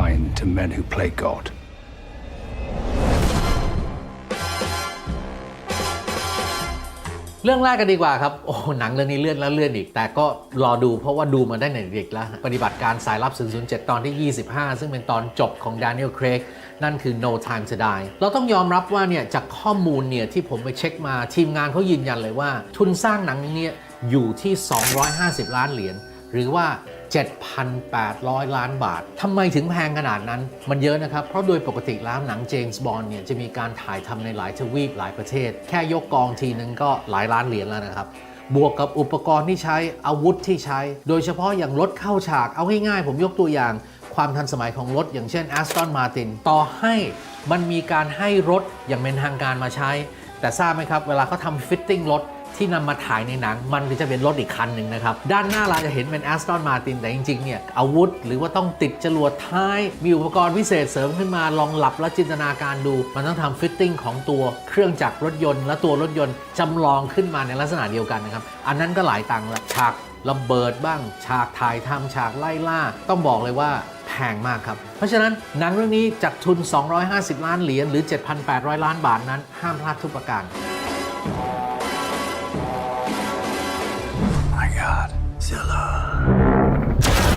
kind to men who play God. เรื่องแรกกันดีกว่าครับ โอ้หนังเรื่องนี้เลื่อนแล้วเลื่อนอีก แต่ก็รอดูเพราะว่าดูมาได้ในเด็กแล้ว ปฏิบัติการสายลับ 007 ตอนที่ 25 ซึ่งเป็นตอนจบของ Daniel Craig นั่นคือ No Time to Die เราต้องยอมรับว่าเนี่ยจากข้อมูลเนี่ยที่ผมไปเช็คมาทีมงานเขายืนยันเลยว่า ทุนสร้างหนังนี้เนี่ยอยู่ที่ 250 ล้านเหรียญหรือว่า 7,800 ล้านบาท ทำไมถึงแพงขนาดนั้น มันเยอะนะครับ เพราะโดยปกติแล้วหนังเจมส์บอนด์เนี่ยจะมีการถ่ายทำในหลายทวีปหลายประเทศ แค่ยกกองทีนึงก็หลายล้านเหรียญแล้วนะครับ บวกกับอุปกรณ์ที่ใช้อาวุธที่ใช้ โดยเฉพาะอย่างรถเข้าฉาก เอาง่ายๆ ผมยกตัวอย่างความทันสมัยของรถ อย่างเช่น Aston Martin ต่อให้มันมีการให้รถอย่างเป็นทางการมาใช้ แต่ทราบไหมครับ เวลาเขาทำฟิตติ้งรถ ที่นำมาถ่ายในหนัง มันจะเป็นรถอีกคันหนึ่งนะครับ ด้านหน้าเราจะเห็นเป็น Aston Martin แต่จริงๆเนี่ยอาวุธ หรือว่าต้องติดจรวดท้าย มีอุปกรณ์พิเศษเสริมขึ้นมาลองหลับและจินตนาการดู มันต้องทำฟิตติ้งของตัวเครื่องจักรรถยนต์ และตัวรถยนต์จำลองขึ้นมาในลักษณะเดียวกันนะครับอันนั้นก็หลายตังค์ละฉากระเบิดบ้าง ฉากถ่ายทำฉากไล่ล่า ต้องบอกเลยว่าแพงมากครับ เพราะฉะนั้นหนังเรื่องนี้จากทุน 250 ล้านเหรียญหรือ 7,800 ล้านบาทนั้น ห้ามพลาดทุกประการ Godzilla.